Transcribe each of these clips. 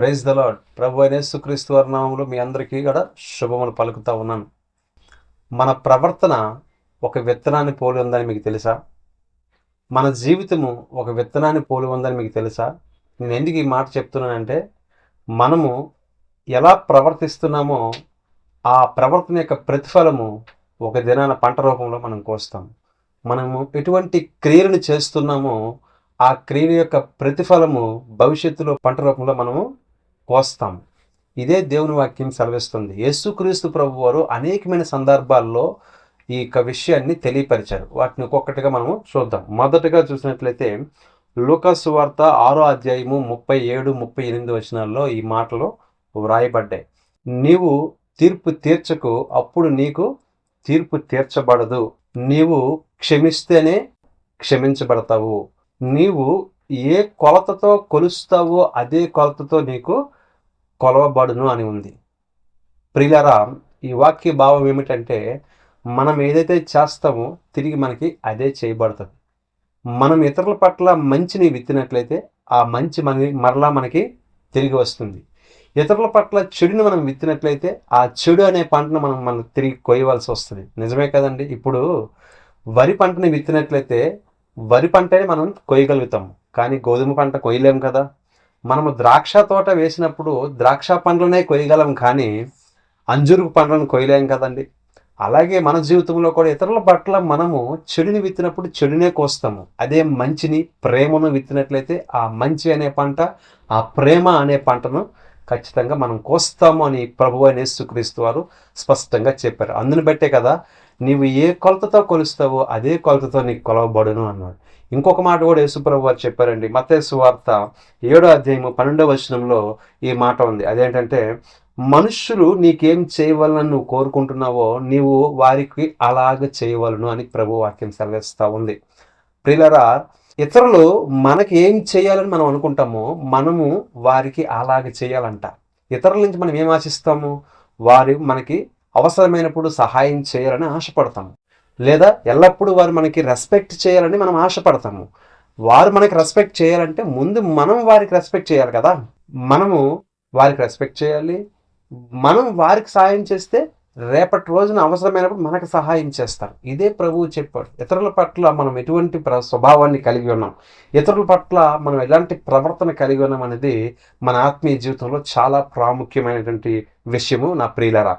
Praise the lord ప్రభు అయిన యేసుక్రీస్తు వారి మీ అందరికీ కూడా శుభములు పలుకుతా ఉన్నాను మన ప్రవర్తన ఒక విత్తనాన్ని పోలి ఉందని మీకు తెలుసా? మన జీవితము ఒక విత్తనాన్ని పోలి ఉందని మీకు తెలుసా? నేను ఎందుకు ఈ మాట చెప్తున్నానంటే మనము ఎలా ప్రవర్తిస్తున్నామో ఆ ప్రవర్తన యొక్క ప్రతిఫలము ఒక దినాన పంట రూపంలో మనం కోస్తాం. మనము ఎటువంటి క్రియలను చేస్తున్నామో ఆ క్రియ యొక్క ప్రతిఫలము భవిష్యత్తులో పంట రూపంలో మనము పోస్తాం ఇదే దేవుని వాక్యం సెలవిస్తుంది. యేసుక్రీస్తు ప్రభు వారు అనేకమైన సందర్భాల్లో ఈ యొక్క విషయాన్ని తెలియపరిచారు. వాటిని ఒక్కొక్కటిగా మనము చూద్దాం. మొదటగా చూసినట్లయితే లూకాసు వార్త ఆరో అధ్యాయము ముప్పై ఏడు ముప్పై ఎనిమిది వచనాల్లో ఈ మాటలు వ్రాయబడ్డాయి. నీవు తీర్పు తీర్చకు అప్పుడు నీకు తీర్పు తీర్చబడదు. నీవు క్షమిస్తేనే క్షమించబడతావు. నీవు ఏ కొలతతో కొలుస్తావో అదే కొలతతో నీకు కొలవబడును అని ఉంది. ప్రియులరా ఈ వాక్య భావం ఏమిటంటే మనం ఏదైతే చేస్తామో తిరిగి మనకి అదే చేయబడుతుంది. మనం ఇతరుల పట్ల మంచిని విత్తినట్లయితే ఆ మంచి మన మరలా మనకి తిరిగి వస్తుంది. ఇతరుల పట్ల చెడుని మనం విత్తినట్లయితే ఆ చెడు అనే పంటను మనం మనం తిరిగి కొయ్యవలసి వస్తుంది. నిజమే కదండి? ఇప్పుడు వరి పంటని విత్తినట్లయితే వరి పంటనే మనం కొయ్యగలుగుతాం. కానీ గోధుమ పంట కొయ్యలేం కదా? మనము ద్రాక్ష తోట వేసినప్పుడు ద్రాక్ష పండ్లనే కొయ్యగలం కానీ అంజురుకు పండ్లను కొయ్యలేం కదండి. అలాగే మన జీవితంలో కూడా ఇతరుల పట్ల మనము చెడుని విత్తినప్పుడు చెడునే కోస్తాము. అదే మంచిని ప్రేమను విత్తినట్లయితే ఆ మంచి అనే పంట ఆ ప్రేమ అనే పంటను ఖచ్చితంగా మనం కోస్తాము అని ప్రభు అనే సుక్రీస్తు వారు స్పష్టంగా చెప్పారు. అందుని బట్టే కదా నీవు ఏ కొలతతో కొలుస్తావో అదే కొలతతో నీకు కొలవబడును అన్నాడు. ఇంకొక మాట కూడా యేసుప్రభు వారు చెప్పారండి. మతేసు వార్త ఏడో అధ్యాయము పన్నెండవ వచనంలో ఈ మాట ఉంది. అదేంటంటే మనుష్యులు నీకేం చేయవాలని నువ్వు కోరుకుంటున్నావో నీవు వారికి అలాగ చేయవలను అని ప్రభు వాక్యం సెలవిస్తూ ఉంది. ప్రిలరా ఇతరులు మనకి ఏం చేయాలని మనం అనుకుంటామో మనము వారికి అలాగే చేయాలంట. ఇతరుల నుంచి మనం ఏం ఆశిస్తాము? వారు మనకి అవసరమైనప్పుడు సహాయం చేయాలని ఆశపడతాము. లేదా ఎల్లప్పుడూ వారు మనకి రెస్పెక్ట్ చేయాలని మనం ఆశపడతాము. వారు మనకి రెస్పెక్ట్ చేయాలంటే ముందు మనం వారికి రెస్పెక్ట్ చేయాలి కదా. మనము వారికి రెస్పెక్ట్ చేయాలి. మనం వారికి సహాయం చేస్తే రేపటి రోజున అవసరమైనప్పుడు మనకు సహాయం చేస్తారు. ఇదే ప్రభువు చెప్పాడు. ఇతరుల పట్ల మనం ఎటువంటి ప్ర స్వభావాన్ని కలిగి ఉన్నాం? ఇతరుల పట్ల మనం ఎలాంటి ప్రవర్తన కలిగి ఉన్నాం అనేది మన ఆత్మీయ జీవితంలో చాలా ప్రాముఖ్యమైనటువంటి విషయము నా ప్రియులరా.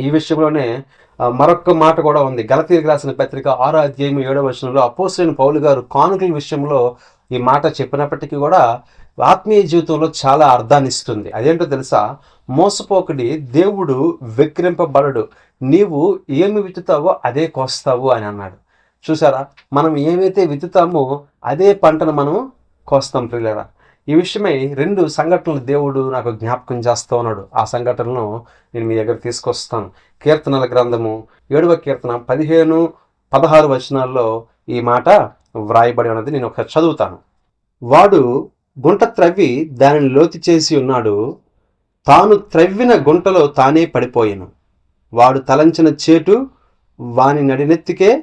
ఈ విషయంలోనే మరొక మాట కూడా ఉంది. గలతీరికి రాసిన పత్రిక ఆరో అధ్యాయం ఏడో వచనంలో అపోసైన పౌలు గారు కానుకల విషయంలో ఈ మాట చెప్పినప్పటికీ కూడా ఆత్మీయ జీవితంలో చాలా అర్థాన్ని ఇస్తుంది. అదేంటో తెలుసా? మోసపోకడి దేవుడు విక్రింపబడడు. నీవు ఏమి విత్తుతావో అదే కోస్తావు అని అన్నాడు. చూసారా? మనం ఏమైతే విత్తుతామో అదే పంటను మనం కోస్తాం ప్రియులరా. ఈ విషయమై రెండు సంఘటనలు దేవుడు నాకు జ్ఞాపకం చేస్తూ ఉన్నాడు. ఆ సంఘటనలను నేను మీ దగ్గర తీసుకొస్తాను. కీర్తనల గ్రంథము ఏడవ కీర్తన పదిహేను పదహారు వచనాల్లో ఈ మాట వ్రాయబడి ఉన్నది. నేను ఒకసారి చదువుతాను. వాడు గుంట త్రవ్వి దానిని లోతు చేసి ఉన్నాడు. తాను త్రవ్విన గుంటలో తానే పడిపోయాను. వాడు తలంచిన చేటు వాని నడినెత్తికే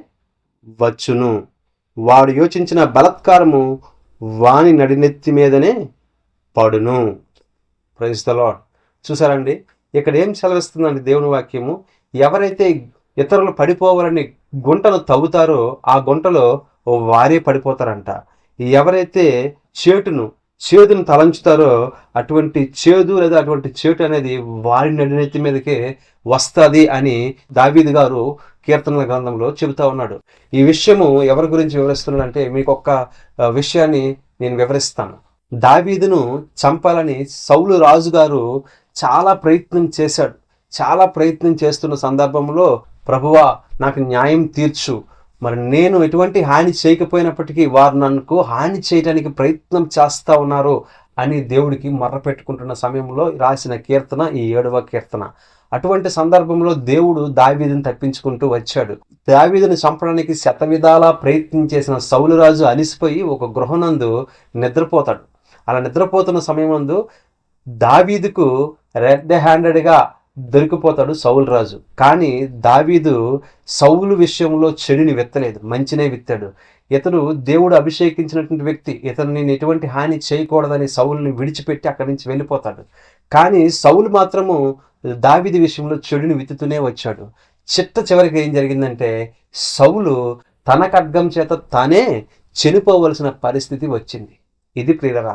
వచ్చును. వాడు యోచించిన బలత్కారము వాని నడినెత్తి మీదనే పడును. ప్రైజ్ ద లాడ్ చూసారండి ఇక్కడ ఏం సెలవిస్తుందండి దేవుని వాక్యము? ఎవరైతే ఇతరులు పడిపోవాలని గుంటను తవ్వుతారో ఆ గుంటలో వారే పడిపోతారంట. ఎవరైతే చేటును చేదును తలంచుతారో అటువంటి చేదు లేదా అటువంటి చేటు అనేది వారి నడినెత్తి మీదకే వస్తుంది అని దావీదు గారు కీర్తనల గ్రంథంలో చెబుతా ఉన్నాడు. ఈ విషయము ఎవరి గురించి వివరిస్తున్నాడంటే మీకు ఒక్క విషయాన్ని నేను వివరిస్తాను. దావీదును చంపాలని సౌలు రాజు గారు చాలా ప్రయత్నం చేశాడు. చాలా ప్రయత్నం చేస్తున్న సందర్భంలో ప్రభువా నాకు న్యాయం తీర్చు. మరి నేను ఎటువంటి హాని చేయకపోయినప్పటికీ వారు నన్నుకు హాని చేయడానికి ప్రయత్నం చేస్తూ ఉన్నారు అని దేవుడికి మర్ర పెట్టుకుంటున్న సమయంలో రాసిన కీర్తన ఈ ఏడవ కీర్తన. అటువంటి సందర్భంలో దేవుడు దావీదుని తప్పించుకుంటూ వచ్చాడు. దావీదుని చంపడానికి శతవిధాలా ప్రయత్నం చేసిన సౌలురాజు అలిసిపోయి ఒక గృహనందు నిద్రపోతాడు. అలా నిద్రపోతున్న సమయమందు దావీదుకు రెడ్ హ్యాండెడ్గా దొరికిపోతాడు సౌలు రాజు. కానీ దావీదు సౌలు విషయంలో చెడుని విత్తలేదు మంచినే విత్తాడు. ఇతడు దేవుడు అభిషేకించినటువంటి వ్యక్తి ఇతను నేను ఎటువంటి హాని చేయకూడదని సౌలుని విడిచిపెట్టి అక్కడి నుంచి వెళ్ళిపోతాడు. కానీ సౌలు మాత్రము దావీది విషయంలో చెడుని విత్తుతూనే వచ్చాడు. చిట్ట చివరికి ఏం జరిగిందంటే సౌలు తన ఖడ్గం చేత తానే చనిపోవలసిన పరిస్థితి వచ్చింది. ఇది ప్రియరా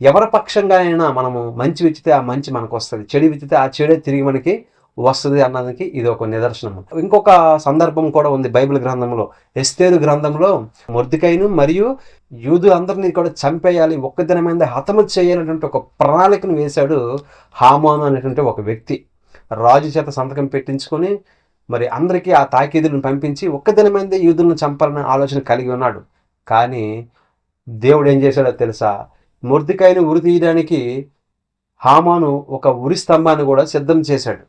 ఎవరి పక్షంగా అయినా మనము మంచి విచ్చితే ఆ మంచి మనకు వస్తుంది చెడు విచ్చితే ఆ చెడే తిరిగి మనకి వస్తుంది అన్నదానికి ఇది ఒక నిదర్శనం ఇంకొక సందర్భం కూడా ఉంది బైబిల్ గ్రంథంలో. ఎస్తేరు గ్రంథంలో మొర్దికైను మరియు యూదు అందరినీ కూడా చంపేయాలి ఒక్క దినమైన హతము చేయాలనేటువంటి ఒక ప్రణాళికను వేశాడు హామాను అనేటువంటి ఒక వ్యక్తి. రాజు చేత సంతకం పెట్టించుకొని మరి అందరికీ ఆ తాకీదులను పంపించి ఒక్క దినమైందే యూదులను చంపాలనే ఆలోచన కలిగి ఉన్నాడు. కానీ దేవుడు ఏం చేశాడో తెలుసా? ముర్దికాయను ఉరి తీయడానికి హామాను ఒక ఉరి స్తంభాన్ని కూడా సిద్ధం చేశాడు.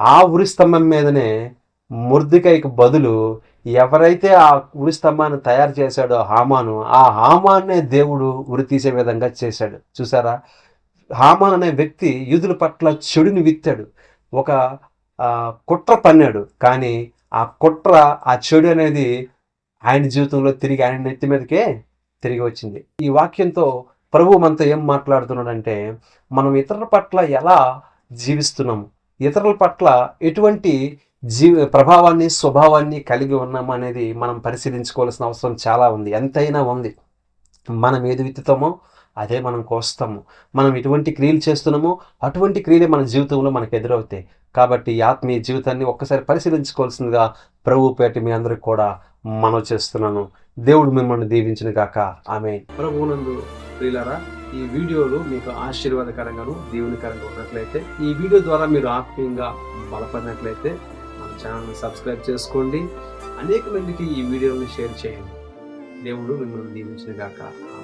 ఆ ఉరి స్తంభం మీదనే ముర్దికాయకు బదులు ఎవరైతే ఆ ఉరి స్తంభాన్ని తయారు చేశాడో హామాను ఆ హామాన్నే దేవుడు ఉరి తీసే విధంగా చేశాడు. చూసారా? హామాన్ అనే వ్యక్తి యూదుల పట్ల చెడుని విత్తాడు. ఒక కుట్ర పన్నాడు. కానీ ఆ కుట్ర ఆ చెడు అనేది ఆయన జీవితంలో తిరిగి ఆయన నెత్తి మీదకే తిరిగి వచ్చింది ఈ వాక్యంతో ప్రభు మనతో ఏం మాట్లాడుతున్నాడంటే మనం ఇతరుల పట్ల ఎలా జీవిస్తున్నాము? ఇతరుల పట్ల ఎటువంటి జీవ ప్రభావాన్ని స్వభావాన్ని కలిగి ఉన్నాము అనేది మనం పరిశీలించుకోవాల్సిన అవసరం చాలా ఉంది. ఎంతైనా ఉంది. మనం ఏది విత్తుతామో అదే మనం కోస్తాము. మనం ఎటువంటి క్రియలు చేస్తున్నామో అటువంటి క్రియలే మన జీవితంలో మనకు ఎదురవుతాయి. కాబట్టి ఆత్మీయ జీవితాన్ని ఒక్కసారి పరిశీలించుకోవాల్సిందిగా ప్రభు పేట మీ అందరికి కూడా మనవి చేస్తున్నాను. దేవుడు మిమ్మల్ని దీవించిన గాక. ఆమె ప్రభువునందు ప్రియులరా ఈ వీడియోలు మీకు ఆశీర్వాదకరంగాను దీవునికరంగా ఉన్నట్లయితే ఈ వీడియో ద్వారా మీరు ఆత్మీయంగా బలపడినట్లయితే మన ఛానల్ని సబ్స్క్రైబ్ చేసుకోండి. అనేక మందికి ఈ వీడియోని షేర్ చేయండి. దేవుడు మిమ్మల్ని దీవించిన గాక. ఆమె